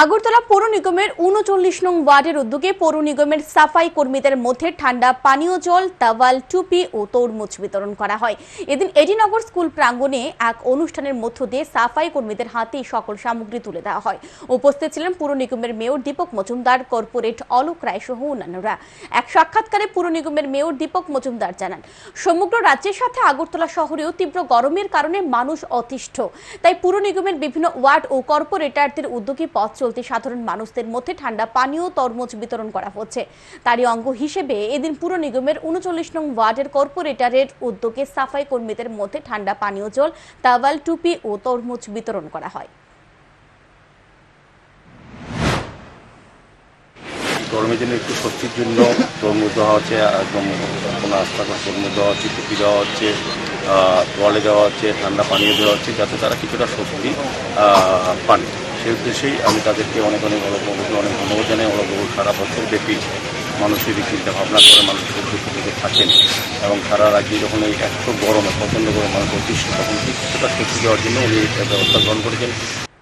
আগরতলা পৌর নিগমের উনচল্লিশ নং ওয়ার্ডের উদ্যোগে পৌর নিগমের সাফাই কর্মীদের মধ্যে ঠান্ডা, পানীয় জল, তাওয়াল, টুপি ও তরমুজ বিতরণ করা হয়। এদিন এডিনগর স্কুল প্রাঙ্গণে এক অনুষ্ঠানের মধ্য দিয়ে সাফাই কর্মীদের হাতে সকল সামগ্রী তুলে দেওয়া হয়। উপস্থিত ছিলেন পুর নিগমের মেয়র দীপক মজুমদার, কর্পোরেট অলোক রায় সহ অন্যান্যরা। এক সাক্ষাৎকারে পুর নিগমের মেয়র দীপক মজুমদার জানান, সমগ্র রাজ্যের সাথে আগরতলা শহরেও তীব্র গরমের কারণে মানুষ অতিষ্ঠ। তাই পুর নিগমের বিভিন্ন ওয়ার্ড ও কর্পোরেটরদের উদ্যোগে পথ চলতি সাধারণ মানুষদের মধ্যে ঠান্ডা পানীয়, তরমুজ বিতরণ করা হচ্ছে। তারই অঙ্গ হিসেবে এদিন পুর নিগমের উনচল্লিশ নং ওয়ার্ডের কর্পোরেটরের উদ্যোগে সাফাই কর্মীদের মধ্যে ঠান্ডা পানীয় জল, তাওয়াল, টুপি ও তরমুজ বিতরণ করা হয়। গরমের জন্য একটু স্বস্তির জন্য তরমুজ দেওয়া হচ্ছে, একদম কোনো আস্থা করে তরমুজ দেওয়া হচ্ছে, টুপি দেওয়া হচ্ছে তোয়ালে দেওয়া হচ্ছে, ঠান্ডা পানীয় দেওয়া হচ্ছে, যাতে তারা কিছুটা স্বস্তি পান। সেই উদ্দেশ্যেই আমি তাদেরকে অনেক অনেক অলগবহুল অনেক ধন্যবাদ জানাই। অলগবহুল সারা বছর ব্যাপী মানুষের চিন্তা ভাবনা করে মানুষের দুঃখ থেকে থাকেন। এবং সারা রাজ্যে যখন এই এত গরমে, প্রচণ্ড গরম মানুষ অতিষ্ঠ, তখন কিছুটা স্বস্তি দেওয়ার জন্য উনি ব্যবস্থা গ্রহণ করেছেন।